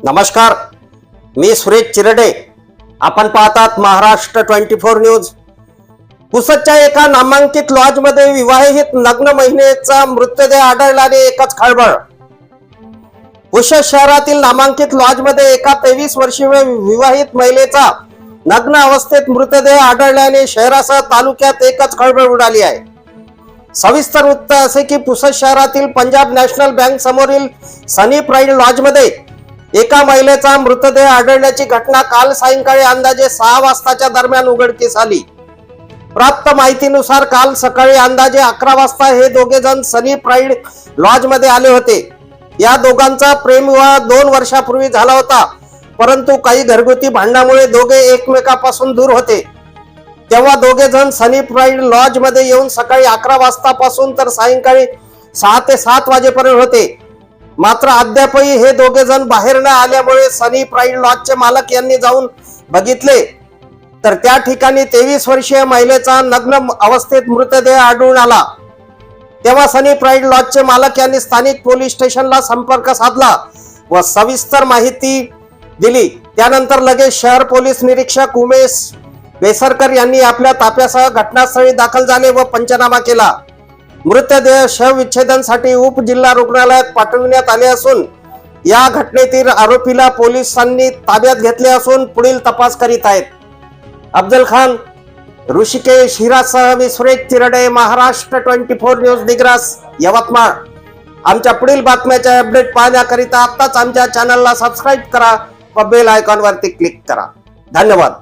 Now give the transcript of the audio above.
नमस्कार मी सुरेश चिरडे. आपण पाहतात महाराष्ट्र ट्वेंटी फोर न्यूज. पुसदच्या एका नामांकित लॉजमध्ये विवाहित नग्न महिलेचा मृतदेह आढळल्याने एकच खळबळ. पुसद शहरातील नामांकित लॉजमध्ये एका तेवीस वर्षीय विवाहित महिलेचा नग्न अवस्थेत मृतदेह आढळल्याने शहरासह तालुक्यात एकच खळबळ उडाली आहे. सविस्तर वृत्त असे की पुसद शहरातील पंजाब नॅशनल बँक समोरील सनी प्राईड लॉजमध्ये एका महिलेचा मृतदेह आढळण्याची घटना काल सायंकाळी अंदाजे सहा वाजताच्या दरम्यान उघडकीस आली. प्राप्त माहितीनुसार काल सकाळी अंदाजे अकरा वाजता हे दोघे जण सनी प्राईड लॉजमध्ये आले होते. या दोघांचा प्रेमविवाह दोन वर्षापूर्वी झाला होता परंतु काही घरगुती भांडणामुळे दोघे एकमेकापासून दूर होते. तेव्हा दोघे जण सनी प्राईड लॉजमध्ये येऊन सकाळी अकरा वाजतापासून तर सायंकाळी सहा ते सात वाजेपर्यंत होते. मात्र अद्यापही हे दोघे जण बाहेर न आल्यामुळे सनी प्राईड लॉजचे मालक यांनी जाऊन बघितले. तर त्या ठिकाणी तेवीस वर्षीय महिलेचा नग्न अवस्थेत मृतदेह आढळून आला. तेव्हा सनी प्राईड लॉजचे मालक यांनी स्थानिक पोलीस स्टेशनला संपर्क साधला व सविस्तर माहिती दिली. त्यानंतर लगेच शहर पोलीस निरीक्षक उमेश बेसरकर यांनी आपल्या ताफ्यासह घटनास्थळी दाखल झाले व पंचनामा केला. मृतदेह शवविच्छेदनसाठी उपजिल्हा रुग्णालयात पाठविण्यात आले असून या घटनेतील आरोपीला पोलिसांनी ताब्यात घेतले असून पुढील तपास करीत आहेत. अफजल खान ऋषिकेश हिरासह मी Suresh Chirde Maharashtra twenty four news निग्रास Yavatmal. आमच्या पुढील बातम्याचे अपडेट पाहण्याकरिता आत्ताच आमच्या चॅनलला सबस्क्राईब करा व बेल आयकॉनवरती क्लिक करा. धन्यवाद.